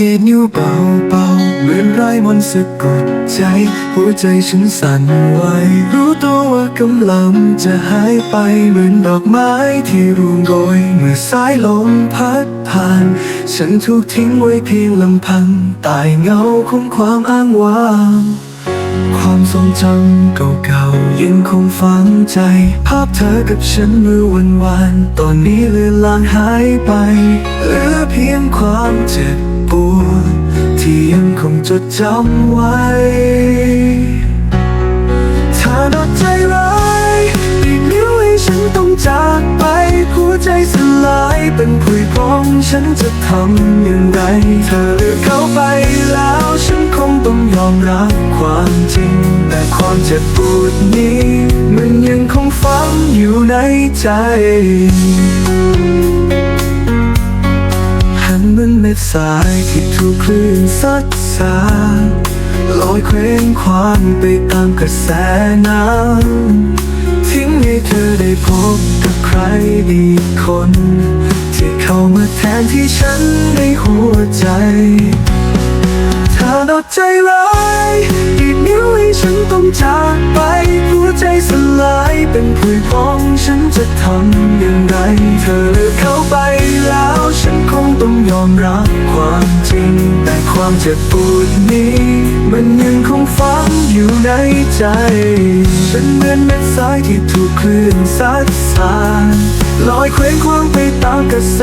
ดนิ้วเบาเบาเหมือนไร้มนต์สะกดใจ หัวใจฉันสั่นไหวรู้ตัวว่ากำลังจะหายไปเหมือนดอกไม้ที่ร่วงโรยเมื่อสายลมพัดผ่าน ฉันถูกทิ้งไว้เพียงลำพังตายเงาของความอ้างว้างความทรงจำเก่าๆยังคงฝังใจ ภาพเธอกับฉันเมื่อวันวาน ตอนนี้เลือนลางหายไป เหลือเพียงความเจ็บ ที่ยังคงจดจำไว้ถ้าดอดใจร้ายอีกนิ้วให้ฉันต้องจากไปหัวใจสลายเป็นผุยพองฉันจะทำอย่างไร เธอเลือกเขาไปแล้วฉันคงต้องยอมรับความจริง แต่ความเจ็บปวดนี้ มันยังคงฝังอยู่ในใจ มือนเม็ดทรายที่ถูกคลื่นซัดสาลอยเคว้งคว้างไปตามกระแสน้ำทิ้งให้เธอได้พบกับใครอีกคน ที่เข้ามาแทนที่ฉันในหัวใจ เธอดอดใจร้าย ความเจ็บปวดนี้ มันยังคงฝังอยู่ในใจ ฉันเหมือนเม็ดทรายที่ถูกคลื่นซัดสายลอยเคว้งคว้างไปตามกระแส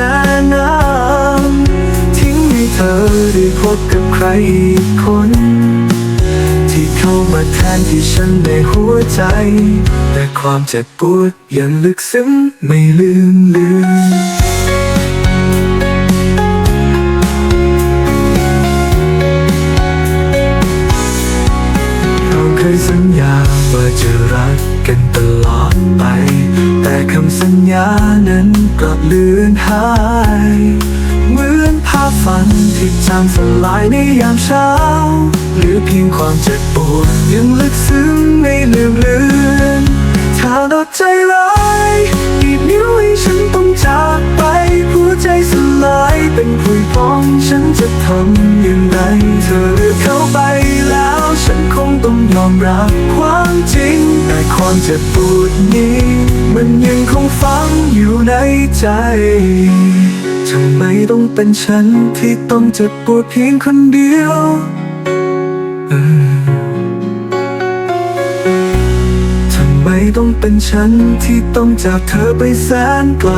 น้ำทิ้งให้เธอได้พบกับใครอีกคน ที่เข้ามาแทนที่ฉันในหัวใจ แต่ความเจ็บปวดยังลึกซึ้งไม่ลืมเลือน จะรักกันตลอดไป แต่คำสัญญานั้นกลับเลือนหาย เหมือนภาพฝันที่จางสลายในยามเช้าหลือเพียงความเจ็บปวดยังลึกซึ้งไม่ลืมเลือนถ้าดอดใจร้ายอีกนิ้วให้ฉันต้องจากไปหัวใจสลายเป็นผุยพองฉันจะทำอย่างไรเธอเลือกเขาไปแล้วฉันคงต้องยอมรับ ความเจ็บปวดนี้ มันยังคงฝังอยู่ในใจ ทำไมต้องเป็นฉันที่ต้องเจ็บปวดเพียงคนเดียวทำไมต้องเป็นฉันที่ต้องจากเธอไปแสนไกล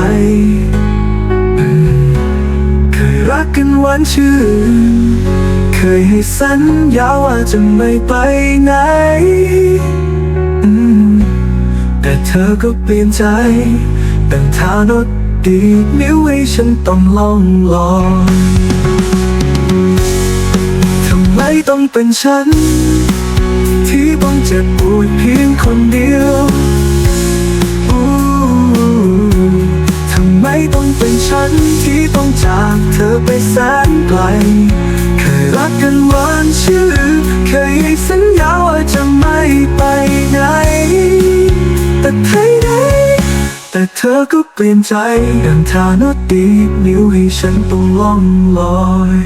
เคยรักกันหวานชื่น เคยให้สัญญาว่าจะไม่ไปไหน ธอก็เปลี่ยนใจ แตั้งทานดดีนิ้วให้ฉันต้องลองลอยทำไมต้องเป็นฉัน ที่ต้องเจ็บปวดเพียงคนเดียวทำไมต้องเป็นฉันที่ต้องจากเธอไปแสนไกล เคยรักกันหวานชื่อ เคยให้สัญญาว่าจะไม่ไป แต่ไทยไดแต่เธอก็เปลี่ยนใจดังทานดดีนิ้วให้ฉันต้องล่องลอย